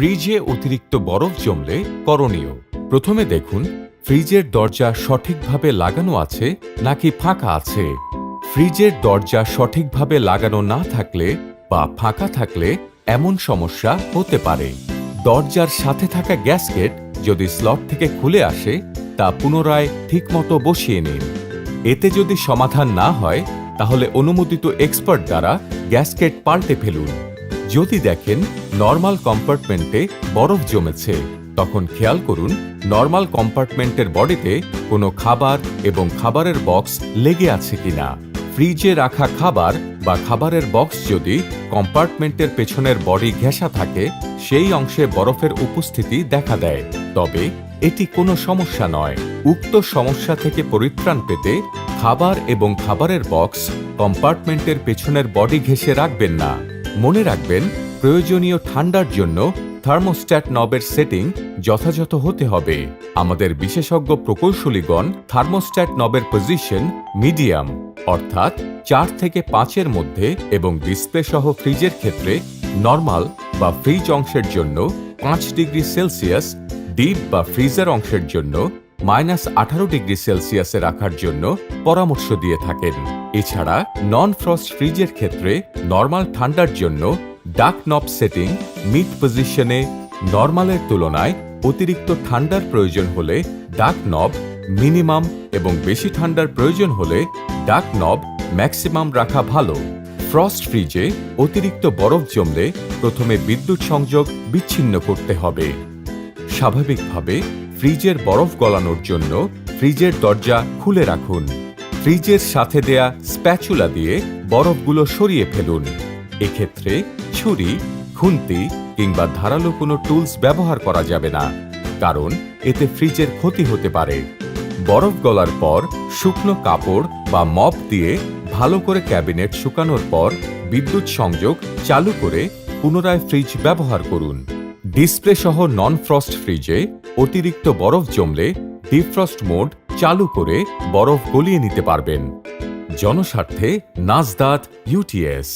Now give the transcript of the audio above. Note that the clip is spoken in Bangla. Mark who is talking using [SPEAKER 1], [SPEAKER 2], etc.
[SPEAKER 1] ফ্রিজে অতিরিক্ত বরফ জমলে করণীয়। প্রথমে দেখুন, ফ্রিজের দরজা সঠিকভাবে লাগানো আছে নাকি ফাঁকা আছে। ফ্রিজের দরজা সঠিকভাবে লাগানো না থাকলে বা ফাঁকা থাকলে এমন সমস্যা হতে পারে। দরজার সাথে থাকা গ্যাসকেট যদি স্লট থেকে খুলে আসে, তা পুনরায় ঠিকমতো বসিয়ে নিন। এতে যদি সমাধান না হয়, তাহলে অনুমোদিত এক্সপার্ট দ্বারা গ্যাসকেট পাল্টে ফেলুন। যদি দেখেন নর্মাল কম্পার্টমেন্টে বরফ জমেছে, তখন খেয়াল করুন নর্মাল কম্পার্টমেন্টের বডিতে কোনো খাবার এবং খাবারের বক্স লেগে আছে কিনা। ফ্রিজে রাখা খাবার বা খাবারের বক্স যদি কম্পার্টমেন্টের পেছনের বডি ঘেঁষা থাকে, সেই অংশে বরফের উপস্থিতি দেখা দেয়। তবে এটি কোনো সমস্যা নয়। উক্ত সমস্যা থেকে পরিত্রাণ পেতে খাবার এবং খাবারের বক্স কম্পার্টমেন্টের পেছনের বডি ঘেঁষে রাখবেন না। মনে রাখবেন, প্রয়োজনীয় ঠান্ডার জন্য থার্মোস্ট্যাট নবের সেটিং যথাযথ হতে হবে। আমাদের বিশেষজ্ঞ প্রকৌশলীগণ থার্মোস্ট্যাট নবের পজিশন মিডিয়াম, অর্থাৎ চার থেকে পাঁচের মধ্যে এবং ডিসপ্লে সহ ফ্রিজের ক্ষেত্রে নর্মাল বা ফ্রিজ অংশের জন্য পাঁচ ডিগ্রি সেলসিয়াস, ডিপ বা ফ্রিজার অংশের জন্য মাইনাস আঠারো ডিগ্রি সেলসিয়াসে রাখার জন্য পরামর্শ দিয়ে থাকেন। এছাড়া নন ফ্রস্ট ফ্রিজের ক্ষেত্রে নর্মাল ঠান্ডার জন্য ডাক নব সেটিং মিড পজিশনে নর্মালের তুলনায় অতিরিক্ত ঠান্ডার প্রয়োজন হলে ডাক নব মিনিমাম এবং বেশি ঠান্ডার প্রয়োজন হলে ডাক নব ম্যাক্সিমাম রাখা ভালো। ফ্রস্ট ফ্রিজে অতিরিক্ত বরফ জমলে প্রথমে বিদ্যুৎ সংযোগ বিচ্ছিন্ন করতে হবে। স্বাভাবিকভাবে ফ্রিজের বরফ গলানোর জন্য ফ্রিজের দরজা খুলে রাখুন। ফ্রিজের সাথে দেয়া স্প্যাচুলা দিয়ে বরফগুলো সরিয়ে ফেলুন। এক্ষেত্রে ছুরি, খুন্তি কিংবা ধারালো কোনো টুলস ব্যবহার করা যাবে না, কারণ এতে ফ্রিজের ক্ষতি হতে পারে। বরফ গলার পর শুকনো কাপড় বা মপ দিয়ে ভালো করে ক্যাবিনেট শুকানোর পর বিদ্যুৎ সংযোগ চালু করে পুনরায় ফ্রিজ ব্যবহার করুন। ডিসপ্লে সহ নন ফ্রস্ট ফ্রিজে অতিরিক্ত বরফ জমলে ডিফ্রস্ট মোড চালু করে বরফ গলিয়ে নিতে পারবেন। জনস্বার্থে নাজদাত ইউটিএস